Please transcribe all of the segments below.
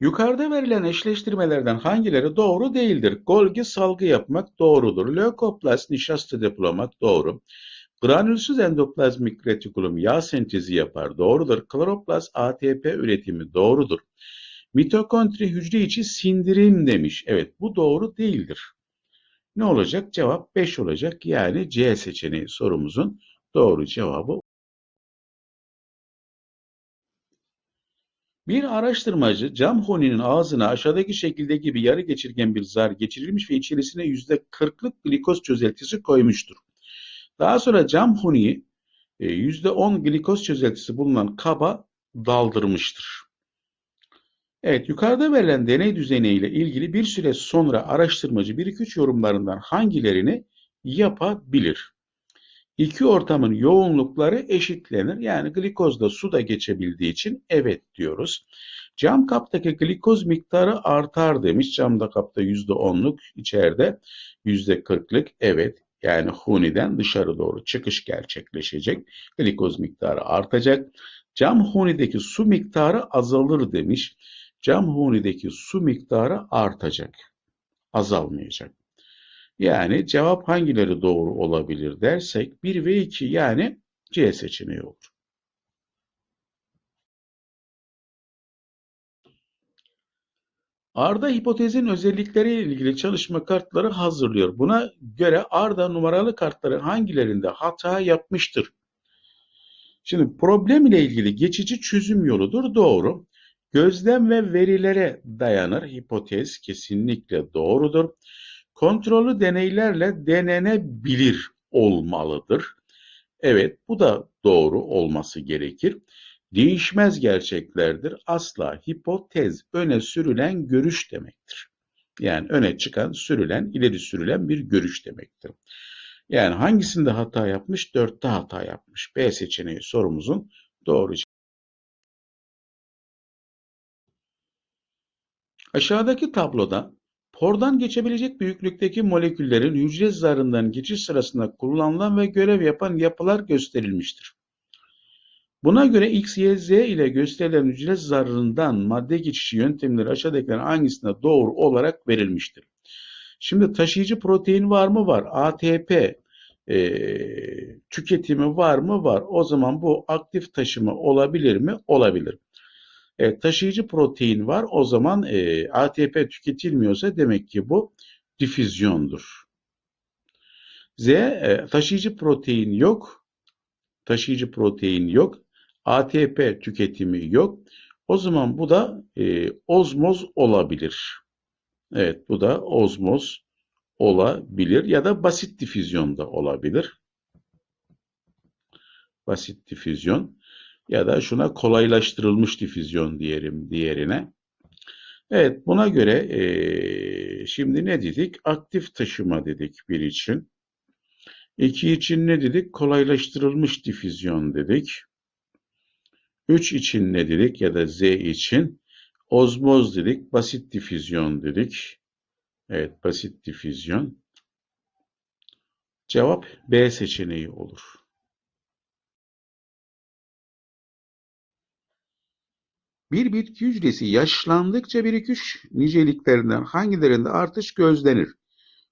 Yukarıda verilen eşleştirmelerden hangileri doğru değildir? Golgi salgı yapmak doğrudur. Lökoplast nişasta depolamak doğru. Granülsüz endoplazmik retikulum yağ sentezi yapar doğrudur. Kloroplast ATP üretimi doğrudur. Mitokondri hücre içi sindirim demiş. Evet bu doğru değildir. Ne olacak? Cevap 5 olacak. Yani C seçeneği sorumuzun doğru cevabı. Bir araştırmacı cam honinin ağzına aşağıdaki şekildeki bir yarı geçirgen bir zar geçirilmiş ve içerisine %40'lık glikoz çözeltisi koymuştur. Daha sonra cam honiyi e, %10 glikoz çözeltisi bulunan kaba daldırmıştır. Evet, yukarıda verilen deney düzeniyle ilgili bir süre sonra araştırmacı 1-2-3 yorumlarından hangilerini yapabilir? İki ortamın yoğunlukları eşitlenir. Yani glikoz da su da geçebildiği için evet diyoruz. Cam kaptaki glikoz miktarı artar demiş. Camda kapta %10'luk, içeride %40'lık. Evet, yani huniden dışarı doğru çıkış gerçekleşecek. Glikoz miktarı artacak. Cam hunideki su miktarı azalır demiş. Cam hunideki su miktarı artacak. Azalmayacak. Yani cevap hangileri doğru olabilir dersek 1 ve 2 yani C seçeneği olur. Arda hipotezin özellikleriyle ilgili çalışma kartları hazırlıyor. Buna göre Arda numaralı kartları hangilerinde hata yapmıştır? Şimdi problem ile ilgili geçici çözüm yoludur. Doğru. Gözlem ve verilere dayanır. Hipotez kesinlikle doğrudur. Kontrollü deneylerle denenebilir olmalıdır. Evet, bu da doğru olması gerekir. Değişmez gerçeklerdir. Asla hipotez öne sürülen görüş demektir. Yani öne çıkan, sürülen, ileri sürülen bir görüş demektir. Yani hangisinde hata yapmış? Dörtte hata yapmış. B seçeneği sorumuzun doğru Aşağıdaki tabloda pordan geçebilecek büyüklükteki moleküllerin hücre zarından geçiş sırasında kullanılan ve görev yapan yapılar gösterilmiştir. Buna göre X, Y, Z ile gösterilen hücre zarından madde geçişi yöntemleri aşağıdakilerin hangisinde doğru olarak verilmiştir? Şimdi taşıyıcı protein var mı? Var. ATP e, tüketimi var mı? Var. O zaman bu aktif taşıma olabilir mi? Olabilir. Evet, taşıyıcı protein var. O zaman e, ATP tüketilmiyorsa demek ki bu difüzyondur. Z e, taşıyıcı protein yok. Taşıyıcı protein yok. ATP tüketimi yok. O zaman bu da e, ozmoz olabilir. Evet bu da ozmoz olabilir ya da basit difüzyon da olabilir. Basit difüzyon ya da şuna kolaylaştırılmış difüzyon diyelim diğerine. Evet buna göre e, şimdi ne dedik? Aktif taşıma dedik bir için. İki için ne dedik? Kolaylaştırılmış difüzyon dedik. Üç için ne dedik ya da Z için? Ozmoz dedik, basit difüzyon dedik. Evet, basit difüzyon. Cevap B seçeneği olur. Bir bitki hücresi yaşlandıkça birikiş niceliklerinden hangilerinde artış gözlenir?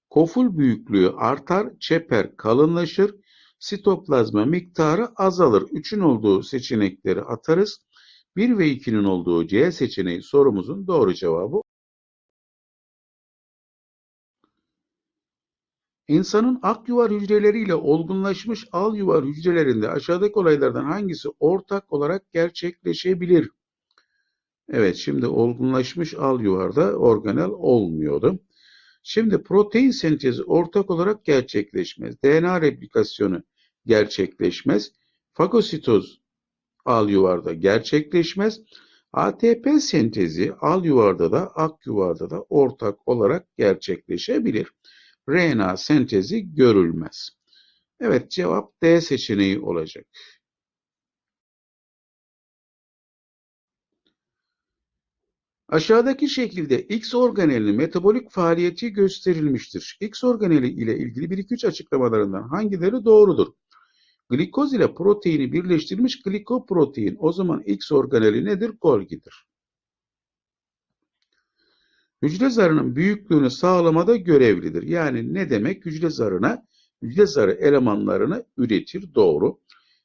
Koful büyüklüğü artar, çeper kalınlaşır, sitoplazma miktarı azalır. 3'ün olduğu seçenekleri atarız. 1 ve 2'nin olduğu C seçeneği sorumuzun doğru cevabı. İnsanın ak yuvar hücreleriyle olgunlaşmış al yuvar hücrelerinde aşağıdaki olaylardan hangisi ortak olarak gerçekleşebilir? Evet şimdi olgunlaşmış al yuvarda organel olmuyordu. Şimdi protein sentezi ortak olarak gerçekleşmez. DNA replikasyonu gerçekleşmez. Fagositoz al yuvarda gerçekleşmez. ATP sentezi al yuvarda da ak yuvarda da ortak olarak gerçekleşebilir. RNA sentezi görülmez. Evet cevap D seçeneği olacak. Aşağıdaki şekilde X organelinin metabolik faaliyeti gösterilmiştir. X organeli ile ilgili 1-2-3 açıklamalarından hangileri doğrudur? Glikoz ile proteini birleştirilmiş glikoprotein. O zaman X organeli nedir? Golgi'dir. Hücre zarının büyüklüğünü sağlamada görevlidir. Yani ne demek? Hücre zarına, hücre zarı elemanlarını üretir. Doğru.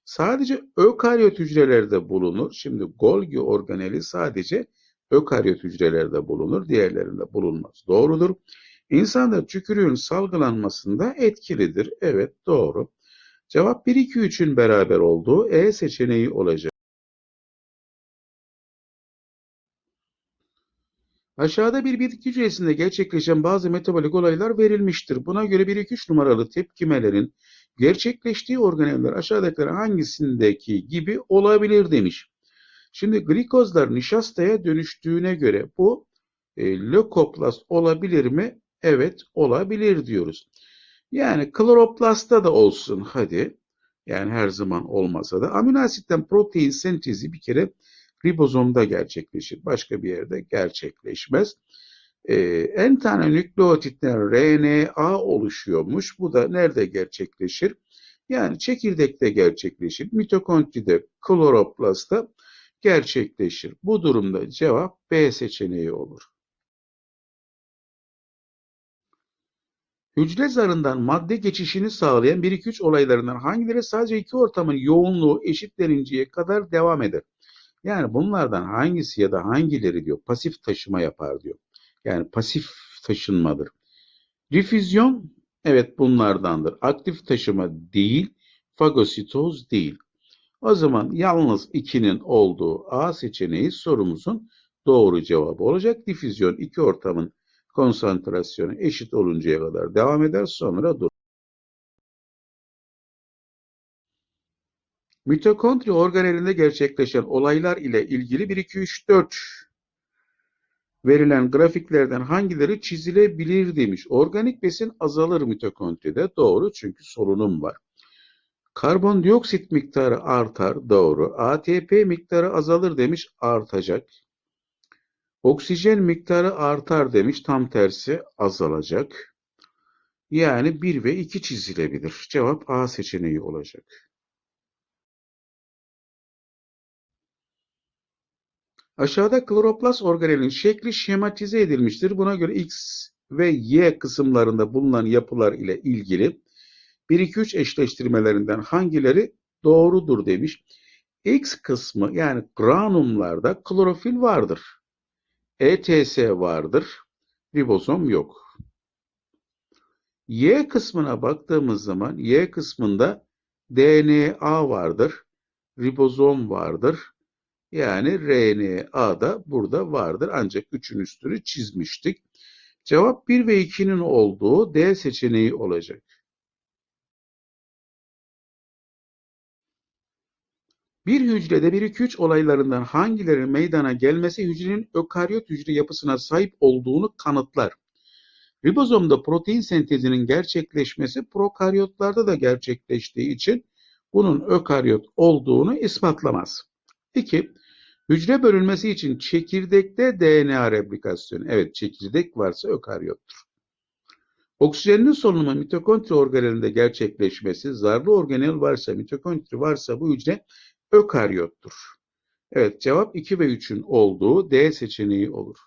Sadece ökaryot hücrelerde bulunur. Şimdi Golgi organeli sadece ökaryot hücrelerde bulunur. Diğerlerinde bulunmaz. Doğrudur. İnsanda tükürüğün salgılanmasında etkilidir. Evet doğru. Cevap 1, 2, 3'ün beraber olduğu E seçeneği olacak. Aşağıda bir bitki hücresinde gerçekleşen bazı metabolik olaylar verilmiştir. Buna göre 1, 2, 3 numaralı tepkimelerin gerçekleştiği organeller aşağıdakilerin hangisindeki gibi olabilir demiş. Şimdi glikozlar nişastaya dönüştüğüne göre bu e, lökoplast olabilir mi? Evet olabilir diyoruz. Yani kloroplastta da olsun hadi. Yani her zaman olmasa da amino asitten protein sentezi bir kere ribozomda gerçekleşir. Başka bir yerde gerçekleşmez. Ee, en tane nükleotitten RNA oluşuyormuş. Bu da nerede gerçekleşir? Yani çekirdekte gerçekleşir. Mitokondride, kloroplastta gerçekleşir. Bu durumda cevap B seçeneği olur. Hücre zarından madde geçişini sağlayan 1-2-3 olaylarından hangileri sadece iki ortamın yoğunluğu eşitleninceye kadar devam eder? Yani bunlardan hangisi ya da hangileri diyor pasif taşıma yapar diyor. Yani pasif taşınmadır. Difüzyon evet bunlardandır. Aktif taşıma değil, fagositoz değil. O zaman yalnız 2'nin olduğu A seçeneği sorumuzun doğru cevabı olacak. Difüzyon iki ortamın konsantrasyonu eşit oluncaya kadar devam eder sonra dur. Mitokondri organelinde gerçekleşen olaylar ile ilgili 1, 2, 3, 4 verilen grafiklerden hangileri çizilebilir demiş. Organik besin azalır mitokondride. Doğru çünkü sorunum var. Karbondioksit miktarı artar. Doğru. ATP miktarı azalır demiş. Artacak. Oksijen miktarı artar demiş. Tam tersi azalacak. Yani 1 ve 2 çizilebilir. Cevap A seçeneği olacak. Aşağıda kloroplast organelin şekli şematize edilmiştir. Buna göre X ve Y kısımlarında bulunan yapılar ile ilgili 1-2-3 eşleştirmelerinden hangileri doğrudur demiş. X kısmı yani granumlarda klorofil vardır. ETS vardır. Ribozom yok. Y kısmına baktığımız zaman Y kısmında DNA vardır. Ribozom vardır. Yani RNA da burada vardır. Ancak 3'ün üstünü çizmiştik. Cevap 1 ve 2'nin olduğu D seçeneği olacak. Bir hücrede 1-2-3 olaylarından hangilerinin meydana gelmesi hücrenin ökaryot hücre yapısına sahip olduğunu kanıtlar. Ribozomda protein sentezinin gerçekleşmesi prokaryotlarda da gerçekleştiği için bunun ökaryot olduğunu ispatlamaz. 2. Hücre bölünmesi için çekirdekte DNA replikasyonu. Evet çekirdek varsa ökaryottur. Oksijenli solunumu mitokondri organelinde gerçekleşmesi, zarlı organel varsa, mitokondri varsa bu hücre ökaryottur. Evet cevap 2 ve 3'ün olduğu D seçeneği olur.